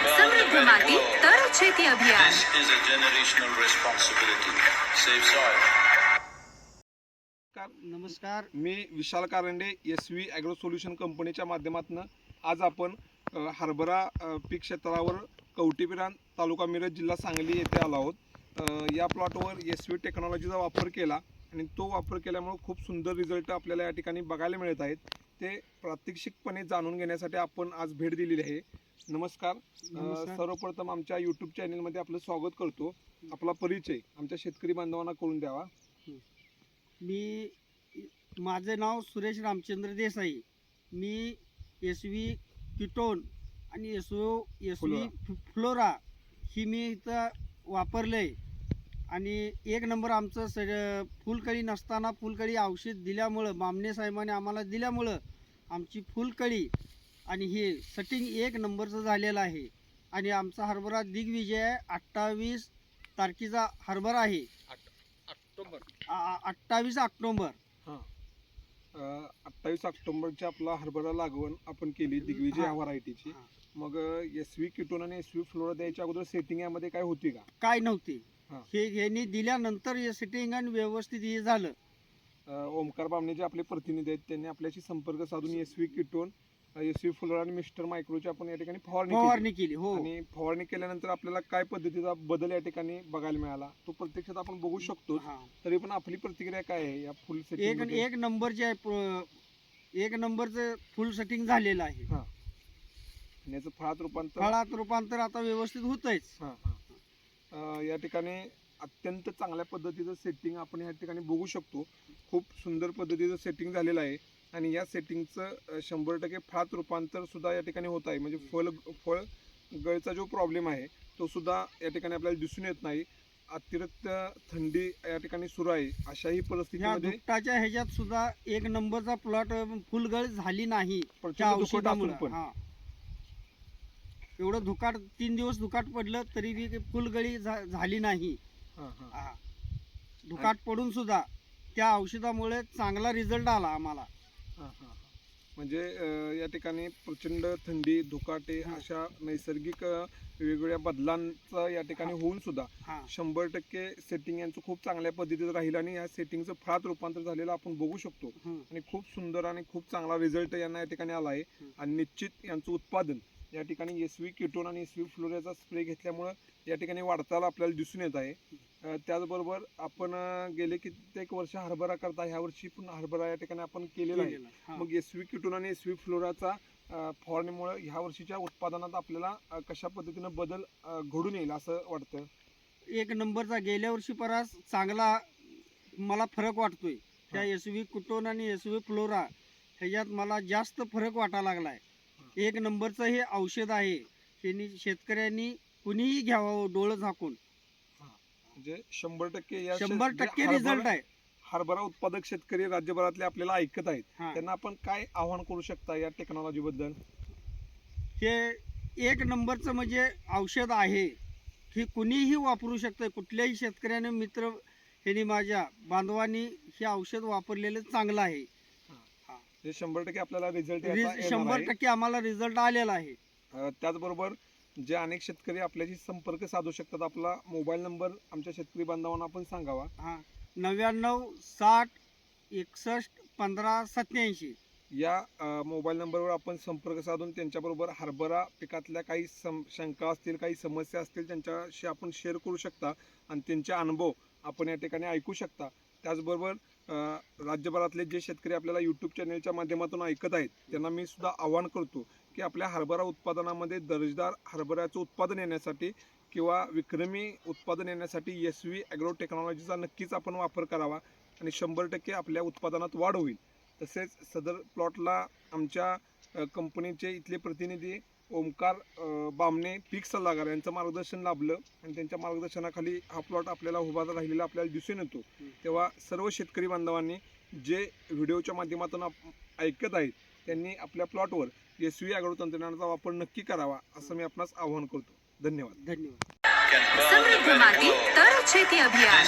સમૃદ્ધ માટી તર છેતી અભિયાન This is a generational responsibility. Save soil. नमस्कार नमस्कार मी Vishal Karande S V agro solution कंपनीच्या माध्यमातून आज आपण अ, हरभरा अ, पीक क्षेत्रावर कवटीपिरान तालुका मिरज जिल्हा सांगली येथे आलो आहोत अ, या प्लॉटवर एस व्ही टेक्नॉलॉजीचा वापर केला आणि तो वापर केल्यामुळे खूप सुंदर रिझल्ट आपल्याला या ठिकाणी बघायला मिळत आहेत ते प्रात्यक्षिकपणे जाणून घेण्यासाठी आपण आज भेट दिलेली आहे. नमस्कार. अ. सर्वप्रथम आमच्या यूट्यूब चॅनलमध्ये आपलं स्वागत करतो. आपला परिचय आमच्या शेतकरी बांधवांना करून द्यावा. मी माझं नाव सुरेश रामचंद्र देसाई. मी एस व्ही किटोन आणि S O S V Flora. ही मी इथं वापरलं आहे आणि एक नंबर आमचं सग फुलकळी नसताना फुलकळी औषध दिल्यामुळं मामने साहेबांनी आम्हाला दिल्यामुळं आमची फुलकळी आणि हे सटिंग एक नंबरचं झालेलं आहे. आणि आमचा हरभरा दिग्विजय आहे अठ्ठावीस तारखेचा हरभरा आहे. ऑक्टोबर. अठ्ठावीस ऑक्टोबर. अठ्ठावीस ऑक्टोबरची आपला हरभरा लागवण आपण केली दिग्विजय हा. व्हरायटीची. मग एस व्ही किटोन आणि एस व्ही फ्लोरा द्यायच्या अगोदर सेटिंग यामध्ये काय होती का? काय नव्हते. हा. ह्यांनी दिल्यानंतर हे सेटिंग आणि व्यवस्थित हे झालं अ, ओमकार बामणे जे आपले प्रतिनिधी आहेत त्यांनी आपल्याशी संपर्क साधून S V Kiton S V Flora आणि मिस्टर मायक्रोची आपण या ठिकाणी फवारणी केली. फवारणी केली हो आणि फवारणी केल्यानंतर आपल्याला काय पद्धतीचा बदल या ठिकाणी बघायला मिळाला तो प्रत्यक्षात आपण बघू शकतो हा. तरी पण आपली प्रतिक्रिया काय आहे या फुल एक एक नंबरचे आहे प्र- एक नंबरचं फुल सेटिंग झालेलं आहे याचं फळात रूपांतर फळात रूपांतर आता व्यवस्थित होतच हां, हां. या ठिकाणी अत्यंत चांगल्या पद्धतीचं सेटिंग आपण या ठिकाणी बघू शकतो. खूप सुंदर पद्धतीचं सेटिंग झालेलं आहे. आणि या सेटिंगचं शंभर टक्के फात रूपांतर सुद्धा या ठिकाणी होत आहे. म्हणजे फळ फळ गळचा जो प्रॉब्लेम आहे तो सुद्धा या ठिकाणी आपल्याला दिसून येत नाही. अतिरिक्त थंडी या ठिकाणी सुरू आहे. अशाही परिस्थितीमध्ये ह्याच्यात सुद्धा एक नंबरचा प्लॉट फुलगळ झाली नाही त्या प्रचंड दुखत औषधामुळे असून पण हा एवढं धुकाट तीन दिवस धुकाट पडलं तरी बी फुलगळी झा- झाली नाही हां. धुकाट पडून सुद्धा त्या औषधामुळे चांगला रिझल्ट आला आम्हाला हां, हां, हां. म्हणजे अं, या ठिकाणी प्रचंड थंडी धुकाटे हां. अशा नैसर्गिक अं, वेगवेगळ्या बदलांचा या ठिकाणी होऊन सुद्धा हा शंभर टक्के सेटिंग यांचं खूप चांगल्या पद्धतीचं राहील आणि या सेटिंगचं फळात रूपांतर झालेलं आपण बघू शकतो हं. आणि खूप सुंदर आणि खूप चांगला रिझल्ट यांना या ठिकाणी आला आहे हं. आणि निश्चित यांचं उत्पादन या ठिकाणी एस व्ही किटोन आणि एस व्ही फ्लोरियाचा स्प्रे घेतल्यामुळं या ठिकाणी वाढताना आपल्याला दिसून येत आहे. त्याचबरोबर आपण गेले कित्येक वर्ष हरभरा करता ह्या वर्षी पण हरभरा या ठिकाणी आपण केलेला आहे. मग एस व्ही किटोन आणि एस व्ही फ्लोराचा फवारणीमुळे ह्या वर्षीच्या उत्पादनात आपल्याला कशा पद्धतीनं बदल घडून येईल असं वाटतं? एक नंबरचा गेल्या वर्षी परास चांगला मला फरक वाटतोय. त्या एस व्ही कुटोन आणि एस व्ही फ्लोरा ह्याच्यात मला जास्त फरक वाटायला लागलाय. एक नंबरचं हे औषध आहे. त्यांनी शेतकऱ्यांनी कुणीही घ्यावं डोळं झाकून. म्हणजे शंभर टक्के या शंभर शेत- जे टक्के हरभरा- रिझल्ट आहे. हरभरा उत्पादक शेतकरी राज्यभरातले आपल्याला ऐकत आहेत. हा. त्यांना आपण काय आव्हान करू शकता या टेक्नॉलॉजी बद्दल? हे एक नंबरचं म्हणजे औषध आहे. हे कुणीही वापरू शकतं कुठल्याही शेतकऱ्याने मित्र ह्यांनी माझ्या बांधवांनी हे औषध वापरलेलं चांगलं आहे. जे शंभर टक्के आपल्याला रिझल्ट शंभर टक्के आम्हाला रिझल्ट आलेला आहे. त्याचबरोबर जे अनेक शेतकरी आपल्याशी संपर्क साधू शकतात आपला मोबाईल नंबर आमच्या शेतकरी बांधवांना आपण सांगावा. हा. नव्याण्णव साठ एकसष्ट पंधरा सत्याऐंशी. या अ, मोबाईल नंबरवर आपण संपर्क साधून त्यांच्याबरोबर हरभरा पिकातल्या काही सम शंका असतील काही समस्या असतील त्यांच्याशी आपण शेअर करू शकता आणि त्यांचे अनुभव आपण या ठिकाणी ऐकू शकता. त्याचबरोबर राज्यभरातले जे शेतकरी आपल्याला यूट्यूब चॅनलच्या माध्यमातून ऐकत आहेत त्यांना मी सुद्धा आवाहन करतो की आपल्या हरभरा उत्पादनामध्ये दर्जेदार हरभऱ्याचं उत्पादन येण्यासाठी किंवा विक्रमी उत्पादन येण्यासाठी एस व्ही ॲग्रो टेक्नॉलॉजीचा नक्कीच आपण वापर करावा आणि शंभर टक्के आपल्या उत्पादनात वाढ होईल. तसेच सदर प्लॉटला आमच्या कंपनीचे इथले प्रतिनिधी ओमकार बामणे पीक सल्लागार यांचं मार्गदर्शन लाभलं आणि त्यांच्या मार्गदर्शनाखाली हा प्लॉट आपल्याला उभा राहिलेला आपल्याला दिसून येतो. तेव्हा सर्व शेतकरी बांधवांनी जे व्हिडिओच्या माध्यमातून ऐकत आहेत त्यांनी आपल्या प्लॉटवर यशस्वी अग्रो तंत्रज्ञानाचा वापर नक्की करावा असं मी आपणास आवाहन करतो. धन्यवाद. धन्यवाद. समृद्ध माती तर शेती अभियान